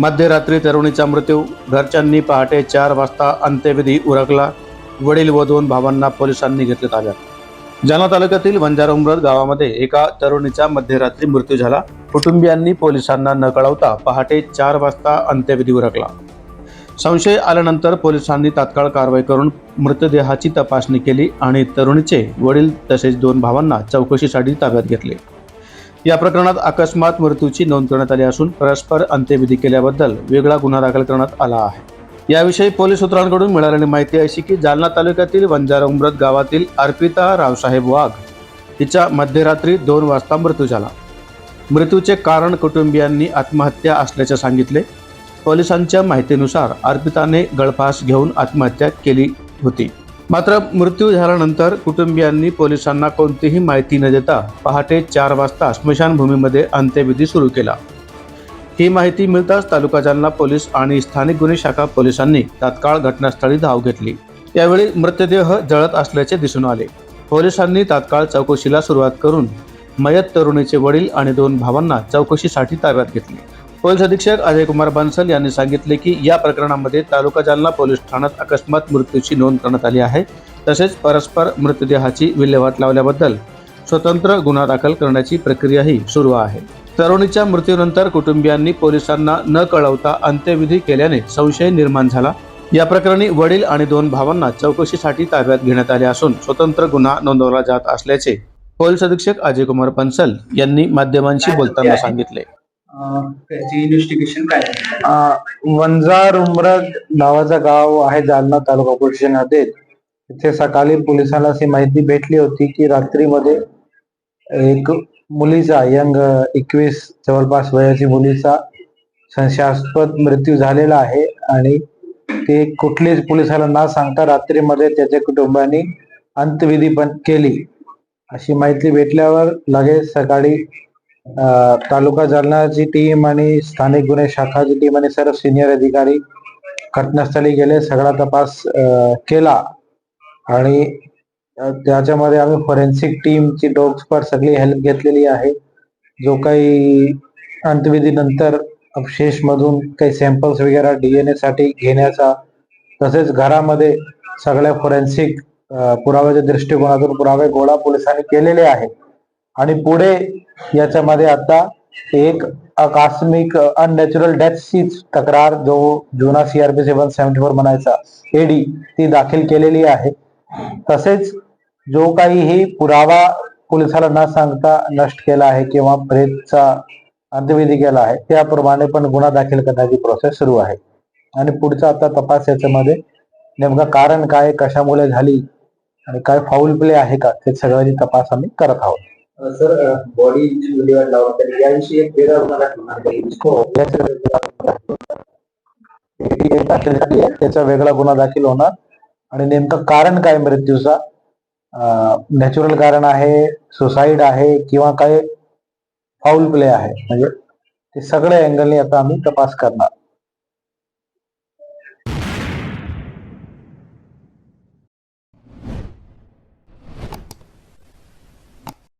मध्यरात्री तरुणीचा मृत्यू. घरच्यांनी पहाटे चार वाजता अंत्यविधी उरकला. वडील व दोन भावांना पोलिसांनी घेतले ताब्यात. जालना तालुक्यातील वंजारा उमरद गावामध्ये एका तरुणीचा मध्यरात्री मृत्यू झाला. कुटुंबियांनी पोलिसांना न कळवता पहाटे चार वाजता अंत्यविधी उरकला. संशय आल्यानंतर पोलिसांनी तात्काळ कारवाई करून मृतदेहाची तपासणी केली आणि तरुणीचे वडील तसेच दोन भावांना चौकशीसाठी ताब्यात घेतले. या प्रकरणात अकस्मात मृत्यूची नोंद करण्यात आली असून परस्पर अंत्यविधी केल्याबद्दल वेगळा गुन्हा दाखल करण्यात आला आहे. याविषयी पोलीस सूत्रांकडून मिळालेली माहिती अशी की जालना तालुक्यातील वंजारा उमरत गावातील अर्पिता रावसाहेब वाघ तिचा मध्यरात्री दोन वाजता मृत्यू झाला. मृत्यूचे कारण कुटुंबियांनी आत्महत्या असल्याचे सांगितले. पोलिसांच्या माहितीनुसार अर्पिताने गळफास घेऊन आत्महत्या केली होती. मात्र मृत्यू झाल्यानंतर कुटुंबियांनी पोलिसांना कोणतीही माहिती न देता पहाटे चार वाजता स्मशानभूमीमध्ये अंत्यविधी सुरू केला. ही माहिती मिळताच तालुका जालना पोलीस आणि स्थानिक गुन्हे शाखा पोलिसांनी तात्काळ घटनास्थळी धाव घेतली. यावेळी मृतदेह जळत असल्याचे दिसून आले. पोलिसांनी तात्काळ चौकशीला सुरुवात करून मयत तरुणीचे वडील आणि दोन भावांना चौकशीसाठी ताब्यात घेतले. पोलीस अधीक्षक अजय कुमार बन्सल यांनी सांगितले की या प्रकरणामध्ये तालुका जालना पोलीस ठाण्यात अकस्मात मृत्यूची नोंद करण्यात आली आहे तसेच परस्पर मृतदेहाची विल्हेवाट लावल्याबद्दल स्वतंत्र गुन्हा दाखल करण्याची प्रक्रियाही सुरू आहे. तरुणीच्या मृत्यूनंतर कुटुंबियांनी पोलिसांना न कळवता अंत्यविधी केल्याने संशय निर्माण झाला. या प्रकरणी वडील आणि दोन भावांना चौकशीसाठी ताब्यात घेण्यात आले असून स्वतंत्र गुन्हा नोंदवला जात असल्याचे पोलीस अधीक्षक अजय कुमार पन्सल यांनी माध्यमांशी बोलताना सांगितले. त्याची इन्व्हेस्टिगेशन काय आहे? अं, वंजार उमरग नावाचं गाव आहे जालना तालुका पोलीस स्टेशनमध्ये तिथे सकाळी पोलिसांना अशी माहिती भेटली होती की रात्रीमध्ये एक मुलीचा यंग एकवीस जवळपास वयाची मुलीचा संशयास्पद मृत्यू झालेला आहे आणि ते कुठलीच पोलिसाला न सांगता रात्रीमध्ये त्याच्या कुटुंबाने अंत्यविधी पण केली अशी माहिती भेटल्यावर लगेच सकाळी तालुका जालनाची टीम आणि स्थानिक गुन्हे शाखाची टीम आणि सर्व सिनियर अधिकारी घटनास्थळी गेले सगळा तपास केला. आणि त्याच्यामध्ये आम्ही फॉरेन्सिक टीमची डॉग्सपर सगळी हेल्प घेतलेली आहे. जो काही अंत्यविधी नंतर अवशेष मधून काही सॅम्पल्स वगैरे डीएनए साठी घेण्याचा तसेच घरामध्ये सगळ्या फॉरेन्सिक पुराव्याच्या दृष्टिकोनातून पुरावे गोळा पोलिसांनी केलेले आहेत. आणि पुढे याच्यामध्ये आता एक आकस्मिक अननॅचरल डेथची तक्रार जो जुना सीआरपी सेवन सेव्हन्टी फोर म्हणायचा एडी ती दाखल केलेली आहे. तसेच जो काही पुरावा पोलिसाला न सांगता नष्ट केला आहे किंवा प्रेतचा अंत्यविधी केला आहे त्याप्रमाणे पण गुन्हा दाखल करण्याची प्रोसेस सुरू आहे. आणि पुढचा आता तपास याच्यामध्ये नेमकं कारण काय कशामुळे झाली आणि काय फाऊल प्ले आहे का ते सगळ्याची तपास आम्ही करत आहोत. सर बॉडीची विल्हेवाट लावत तर याविषयी एक वेगळा गुन्हा हो, दाखल त्याचा वेगळा गुन्हा दाखल होणार. आणि नेमकं कारण काय मृत्यूचा नॅचरल कारण आहे सुसाईड आहे किंवा काय फाऊल प्ले आहे. म्हणजे ते सगळ्या अँगलने आता आम्ही तपास करणार.